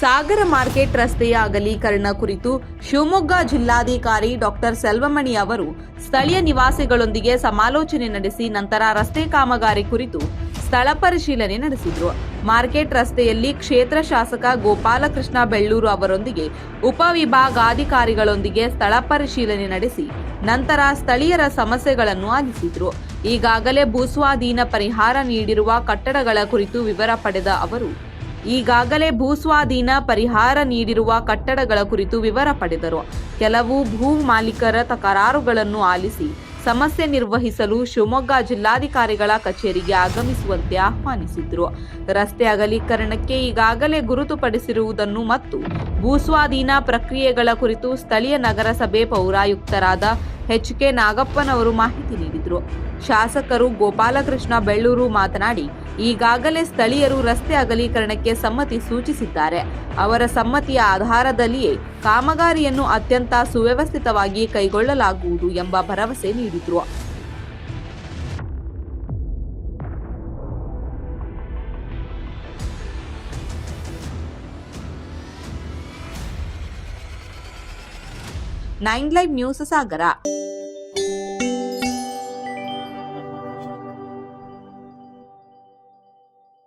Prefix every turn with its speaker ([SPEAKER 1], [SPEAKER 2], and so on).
[SPEAKER 1] ಸಾಗರ market ರಸ್ತೆಯ ಅಗಲೀಕರಣ ಕುರಿತು ಶಿವಮೊಗ್ಗ ಜಿಲ್ಲಾಧಿಕಾರಿ ಡಾಕ್ಟರ್ ಸೆಲ್ವಮಣಿ ಅವರು ಸ್ಥಳೀಯ ನಿವಾಸಿಗಳೊಂದಿಗೆ ಸಮಾಲೋಚನೆ ನಡೆಸಿ ನಂತರ ರಸ್ತೆ ಕಾಮಗಾರಿ ಕುರಿತು ಸ್ಥಳ ಪರಿಶೀಲನೆ ನಡೆಸಿದರು. ಮಾರ್ಕೆಟ್ ರಸ್ತೆಯಲ್ಲಿ ಕ್ಷೇತ್ರ ಶಾಸಕ ಗೋಪಾಲಕೃಷ್ಣ ಬೆಳ್ಳೂರು ಅವರೊಂದಿಗೆ ಉಪವಿಭಾಗಾಧಿಕಾರಿಗಳೊಂದಿಗೆ ಸ್ಥಳ ಪರಿಶೀಲನೆ ನಡೆಸಿ ನಂತರ ಸ್ಥಳೀಯರ ಸಮಸ್ಯೆಗಳನ್ನು ಆಲಿಸಿದರು. ಈಗಾಗಲೇ ಭೂಸ್ವಾಧೀನ ಪರಿಹಾರ ನೀಡಿರುವ ಕಟ್ಟಡಗಳ ಕುರಿತು ವಿವರ ಪಡೆದ ಅವರು ಈಗಾಗಲೇ ಭೂಸ್ವಾಧೀನ ಪರಿಹಾರ ನೀಡಿರುವ ಕಟ್ಟಡಗಳ ಕುರಿತು ವಿವರ ಪಡೆದರು. ಕೆಲವು ಭೂ ಮಾಲೀಕರ ತಕರಾರುಗಳನ್ನು ಆಲಿಸಿ ಸಮಸ್ಯೆ ನಿರ್ವಹಿಸಲು ಶಿವಮೊಗ್ಗ ಜಿಲ್ಲಾಧಿಕಾರಿಗಳ ಕಚೇರಿಗೆ ಆಗಮಿಸುವಂತೆ ಆಹ್ವಾನಿಸಿದ್ರು. ರಸ್ತೆ ಅಗಲೀಕರಣಕ್ಕೆ ಈಗಾಗಲೇ ಗುರುತುಪಡಿಸಿರುವುದನ್ನು ಮತ್ತು ಭೂಸ್ವಾಧೀನ ಪ್ರಕ್ರಿಯೆಗಳ ಕುರಿತು ಸ್ಥಳೀಯ ನಗರಸಭೆ ಪೌರಾಯುಕ್ತರಾದ ಎಚ್ ಕೆ ನಾಗಪ್ಪನವರು ಮಾಹಿತಿ ನೀಡಿದರು. ಶಾಸಕರು ಗೋಪಾಲಕೃಷ್ಣ ಬೆಳ್ಳೂರು ಮಾತನಾಡಿ, ಈಗಾಗಲೇ ಸ್ಥಳೀಯರು ರಸ್ತೆ ಅಗಲೀಕರಣಕ್ಕೆ ಸಮ್ಮತಿ ಸೂಚಿಸಿದ್ದಾರೆ. ಅವರ ಸಮ್ಮತಿಯ ಆಧಾರದಲ್ಲಿಯೇ ಕಾಮಗಾರಿಯನ್ನು ಅತ್ಯಂತ ಸುವ್ಯವಸ್ಥಿತವಾಗಿ ಕೈಗೊಳ್ಳಲಾಗುವುದು ಎಂಬ ಭರವಸೆ ನೀಡಿದರು. Nine live news Sagara.